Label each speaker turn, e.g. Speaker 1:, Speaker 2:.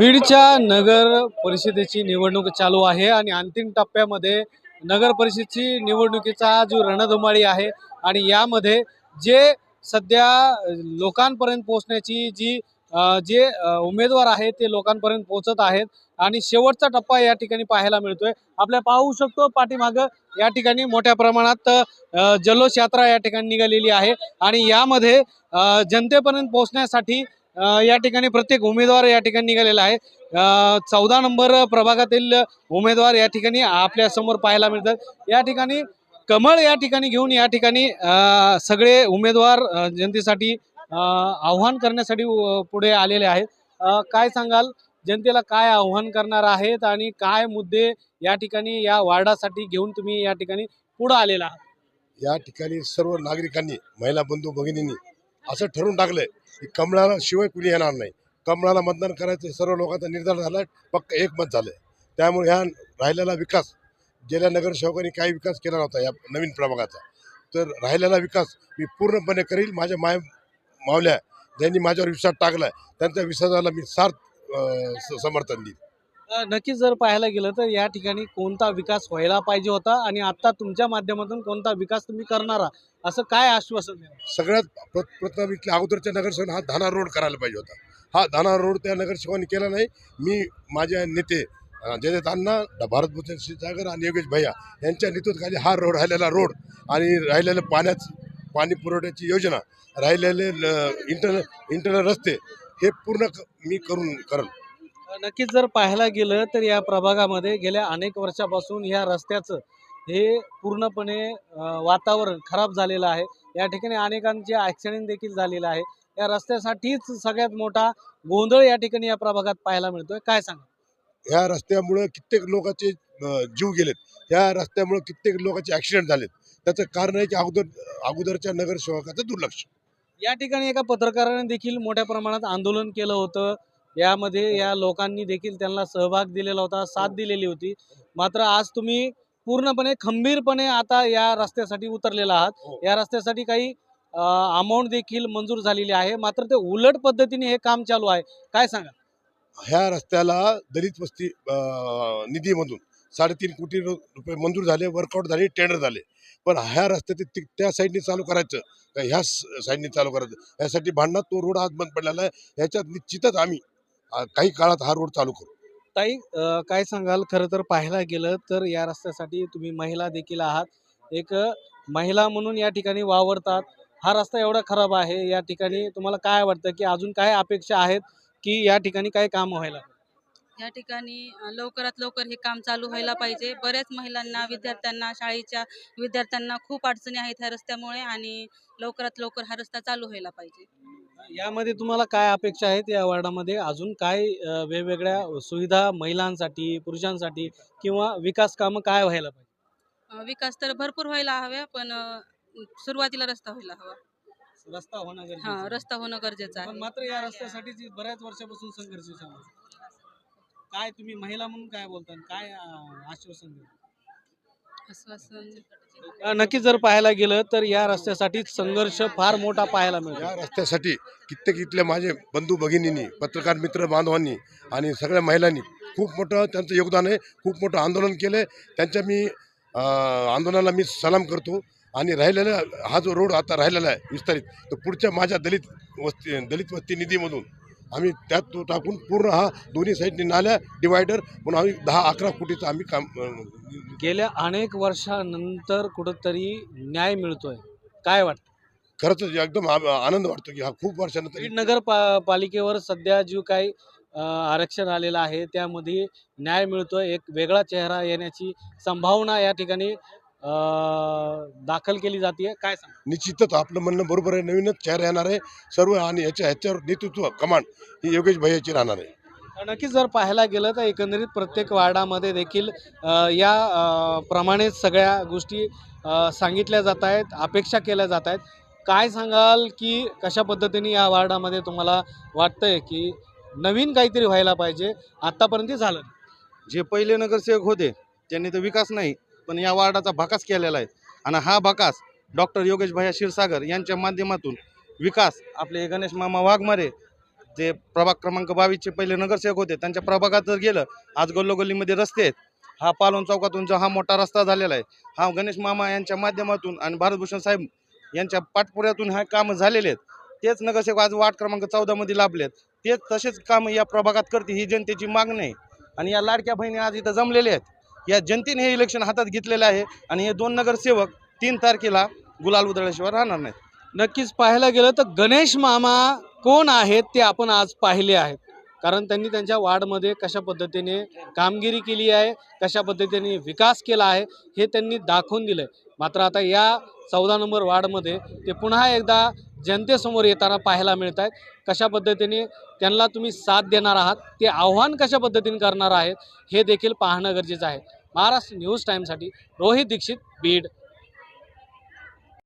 Speaker 1: बीडच्या नगर परिषदेची निवडणूक चालू आहे आणि अंतिम टप्प्यामध्ये नगर परिषदेची निवडणुकीचा जो रणधुमाळी आहे आणि यामध्ये जे सध्या लोकांपर्यंत पोहोचण्याची जी जे उमेदवार आहेत ते लोकांपर्यंत पोहोचत आहेत आणि शेवटचा टप्पा या ठिकाणी पाहायला मिळतोय. आपल्या पाहू शकतो पाठीमागं या ठिकाणी मोठ्या प्रमाणात जल्लोष यात्रा या ठिकाणी निघालेली आहे आणि यामध्ये जनतेपर्यंत पोहोचण्यासाठी या ठिकाणी प्रत्येक उमेदवार या ठिकाणी निघालेला आहे. चौदा नंबर प्रभागातील उमेदवार या ठिकाणी आपल्यासमोर पाहायला मिळतात. या ठिकाणी कमळ या ठिकाणी घेऊन या ठिकाणी सगळे उमेदवार जनतेसाठी आव्हान करण्यासाठी पुढे आलेले आहेत. काय सांगाल? जनतेला काय आव्हान करणार आहेत आणि काय मुद्दे या ठिकाणी या वार्डासाठी घेऊन तुम्ही या ठिकाणी पुढे आलेला आहात?
Speaker 2: या ठिकाणी सर्व नागरिकांनी महिला बंधू भगिनींनी असं ठरवून टाकलंय की कमळाला शिवाय कुणी येणार नाही. कमळाला मतदान करायचं सर्व लोकांचा निर्धार झाला पक्क एकमत झालंय. त्यामुळे ह्या राहिलेला विकास गेल्या नगरसेवकांनी काही विकास केला नव्हता या नवीन प्रभागाचा. तर राहिलेला विकास मी पूर्णपणे करील. माझ्या माय मावल्या ज्यांनी माझ्यावर विश्वास टाकला त्यांच्या विश्वासाला मी सार्थ स- समर्थन
Speaker 1: देईल नक्कीच जर पाहायला गेलं तर या ठिकाणी कोणता विकास व्हायला पाहिजे होता आणि आता तुमच्या माध्यमातून कोणता विकास तुम्ही करणार असं काय आश्वासन
Speaker 2: सगळ्यात प्र प्रथम इथल्या अगोदरच्या नगरसेवक हा धाना रोड करायला पाहिजे होता. हा धाना रोड त्या नगरसेवकांनी केला नाही. मी माझ्या नेते जयदेत अण्णा भारतभूषण क्षीरसागर आणि योगेश भैया यांच्या नेतृत्वाखाली हा रोड राहिलेला रोड आणि राहिलेलं पाण्याच पाणी पुरवठ्याची योजना राहिलेले इंटरनल इंटरनल रस्ते हे पूर्ण क- मी करून करल.
Speaker 1: नक्कीच जर पाहायला गेलं तर या प्रभागामध्ये गेल्या अनेक वर्षापासून या रस्त्याचं हे पूर्णपणे वातावरण खराब झालेलं आहे. या ठिकाणी अनेकांचे ॲक्सिडेंट देखील झालेलं आहे. या रस्त्यासाठीच सगळ्यात मोठा गोंधळ या ठिकाणी या प्रभागात पाहायला मिळतोय. काय सांगा
Speaker 2: ह्या रस्त्यामुळं कित्येक लोकांचे जीव गेलेत. ह्या रस्त्यामुळं कित्येक लोकांचे ॲक्सिडेंट झालेत. त्याचं कारण आहे की अगोदर अगोदरच्या नगरसेवकाचं दुर्लक्ष.
Speaker 1: या ठिकाणी एका पत्रकाराने देखील मोठ्या प्रमाणात आंदोलन केलं होतं. यामध्ये या लोकांनी देखील त्यांना सहभाग दिलेला होता साथ दिलेली होती. मात्र आज तुम्ही पूर्णपणे खंबीरपणे आता या रस्त्यासाठी उतरलेला आहात.
Speaker 2: हो.
Speaker 1: या रस्त्यासाठी काही अमाऊंट देखील मंजूर झालेली आहे. मात्र ते उलट पद्धतीने हे काम चालू आहे. काय सांगा
Speaker 2: ह्या रस्त्याला दलित वस्ती निधीमधून साडेतीन कोटी रुपये मंजूर झाले वर्कआउट झाले टेंडर झाले. पण ह्या रस्त्याचे ति- त्या साईडने चालू करायचं का ह्या साईडने चालू करायचं? यासाठी भांडणात तो रोड आज बंद पडलेला आहे. ह्याच्यात निश्चितच आम्ही काही काळात हा रोड चालू करू.
Speaker 1: ताई अ, काय सांगाल? खरं तर पाहायला गेलं तर या रस्त्यासाठी तुम्ही महिला देखील आहात. एक अ, महिला म्हणून या ठिकाणी वावरतात. हा रस्ता एवढा खराब आहे. या ठिकाणी तुम्हाला काय वाटतं की अजून काय अपेक्षा आहेत की या ठिकाणी काय काम व्हायला?
Speaker 3: या ठिकाणी अ, लवकरात लवकर हे काम चालू व्हायला पाहिजे. बऱ्याच महिलांना विद्यार्थ्यांना शाळेच्या विद्यार्थ्यांना खूप अडचणी आहेत ह्या रस्त्यामुळे आणि लवकरात लवकर हा रस्ता चालू व्हायला पाहिजे.
Speaker 1: यामध्ये तुम्हाला काय अपेक्षा आहेत या वार्डामध्ये? अजून काय अ, वेगवेगळ्या सुविधा महिलांसाठी पुरुषांसाठी किंवा विकास कामं काय व्हायला पाहिजे?
Speaker 3: अ, विकास तर भरपूर व्हायला हव्या पण अ, सुरुवातीला रस्ता व्हायला हवा.
Speaker 1: रस्ता होणं
Speaker 3: हा
Speaker 1: गरजेचं आहे.
Speaker 3: रस्ता होणं गरजेचं
Speaker 1: पण
Speaker 3: आहे.
Speaker 1: मात्र या रस्त्यासाठी जी बऱ्याच वर्षापासून संघर्ष चालू आहे. काय तुम्ही महिला म्हणून काय बोलता आणि काय अ, आश्वासन देता
Speaker 3: आश्वासन
Speaker 1: नक्कीच जर पाहायला गेलं तर या रस्त्यासाठी संघर्ष फार मोठा पाहायला मिळतो.
Speaker 2: या रस्त्यासाठी कित्येक इथल्या माझे बंधू भगिनींनी पत्रकार मित्र बांधवांनी आणि सगळ्या महिलांनी खूप मोठं त्यांचं योगदान आहे खूप मोठं आंदोलन केलं आहे त्यांच्या मी अं, आंदोलनाला मी सलाम करतो आणि राहिलेला हा जो रोड आता राहिलेला आहे विस्तारित तर पुढच्या माझ्या दलित वस्ती दलित वस्ती निधीमधून आम्ही त्यात तो टाकून पूर्ण हा दोन्ही साईडने नाल्या डिवायडर म्हणून आम्ही दहा अकरा कोटीचं आम्ही काम
Speaker 1: गेल्या अनेक वर्षानंतर कुठंतरी न्याय मिळतोय. काय वाटतं?
Speaker 2: खरंच एकदम आनंद वाटतो की हा खूप वर्षानंतर
Speaker 1: नगर पा पालिकेवर सध्या जो काही आरक्षण आलेलं आहे. त्यामध्ये न्याय मिळतोय. एक वेगळा चेहरा येण्याची संभावना या ठिकाणी दाखल केली जाते काय सांग?
Speaker 2: निश्चितच आपलं म्हणणं बरोबर आहे नवीनच चेहरा येणार आहे. सर्व आणि याच्या ह्याच्यावर नेतृत्व कमांड ही योगेश भैयाची राहणार आहे.
Speaker 1: नक्कीच जर पाहायला गेलं तर एकंदरीत प्रत्येक वार्डामध्ये देखील या अ, प्रमाणेच सगळ्या गोष्टी सांगितल्या जात आहेत अपेक्षा केल्या जात आहेत. काय सांगाल की कशा पद्धतीने या वार्डामध्ये तुम्हाला वाटतंय की नवीन काहीतरी व्हायला पाहिजे आत्तापर्यंत झालं?
Speaker 4: जे पहिले नगरसेवक होते त्यांनी तर विकास नाही पण या वार्डाचा भकास केलेला आहे. आणि हा भकास डॉक्टर योगेश भैया क्षीरसागर यांच्या माध्यमातून विकास आपले गणेश मामा वाघमारे जे प्रभाग क्रमांक बावीसचे पहिले नगरसेवक होते त्यांच्या प्रभागात जर गेलं. आज गल्लोगल्लीमध्ये रस्ते आहेत. हा पालोन चौकातून जो हा मोठा रस्ता झालेला आहे हा गणेश मामा यांच्या माध्यमातून आणि भारतभूषण साहेब यांच्या पाठपुऱ्यातून हा कामं झालेले आहेत. तेच नगरसेवक आज वार्ड क्रमांक चौदामध्ये लाभलेत तेच तसेच कामं या प्रभागात करते ही जनतेची मागणी आहे. आणि या लाडक्या बहिणी आज इथं जमलेल्या आहेत. या जनतेने हे इलेक्शन हातात घेतलेलं आहे आणि हे दोन नगरसेवक तीन तारखेला गुलाल उधळल्याशिवाय राहणार नाहीत.
Speaker 1: नक्कीच पाहायला गेलं तर गणेश मामा कोण आहेत ते आपण आज पाहिले आहेत. कारण त्यांनी त्यांच्या वार्डमध्ये कशा पद्धतीने कामगिरी केली आहे कशा पद्धतीने विकास केला आहे हे त्यांनी दाखवून दिलं आहे मात्र आता या चौदा नंबर वार्डमध्ये ते पुन्हा एकदा जनतेसमोर येताना पाहायला मिळत आहेत कशा पद्धतीने त्यांना तुम्ही साथ देणार आहात ते आव्हान कशा पद्धतीने करणार आहेत हे देखील पाहणं गरजेचं आहे. महाराष्ट्र न्यूज टाईमसाठी रोहित दीक्षित बीड.